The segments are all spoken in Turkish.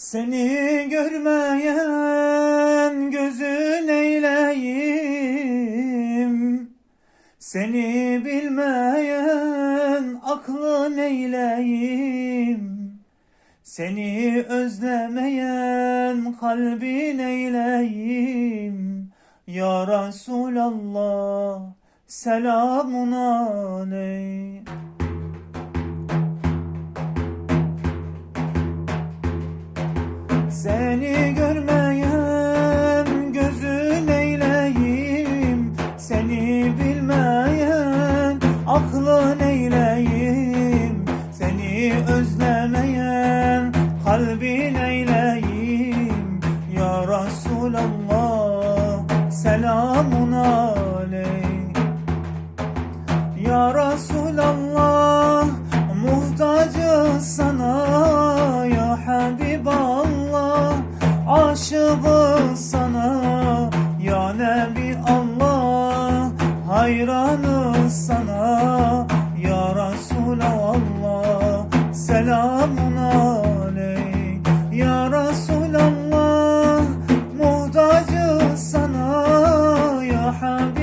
Seni görmeyen gözün eyleyim. Seni bilmeyen aklın eyleyim. Seni özlemeyen kalbin eyleyim. Ya Resulallah selamun aleyh Seni görmeyen gözün eyleyim Seni bilmeyen aklın eyleyim Seni özlemeyen kalbin eyleyim Ya Resulallah selamun aleyh. Ya Resulallah aşığız sana? Ya Nebi Allah hayranız sana. Ya Resulallah selamun aleyh. Ya Resulallah muhtacız sana. Ya Habiballah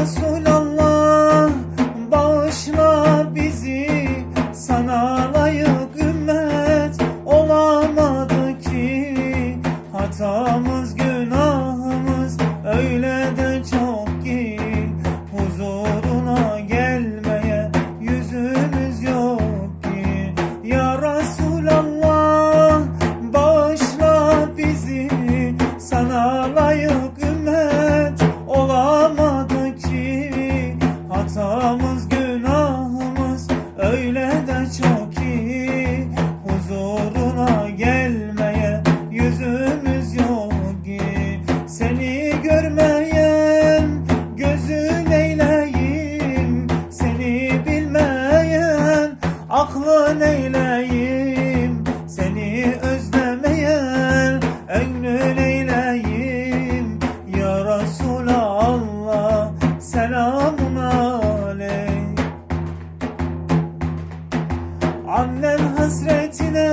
Resulallah bağışla bizi. Sana layık ümmet olamadı ki. Hatamız günahımız öyle de çok ki. Huzuruna gelmeye yüzümüz yok ki. Ya Resulallah bağışla bizi. Sana layık hatamız günahımız öyle de çok ki huzuruna gelmeye yüzümüz yok ki. Seni görmeyen gözün eyleyim seni bilmeyen aklın eyleyim seni özlemeyen öngün eyleyim. Ya Resulallah selamun Annen hasretine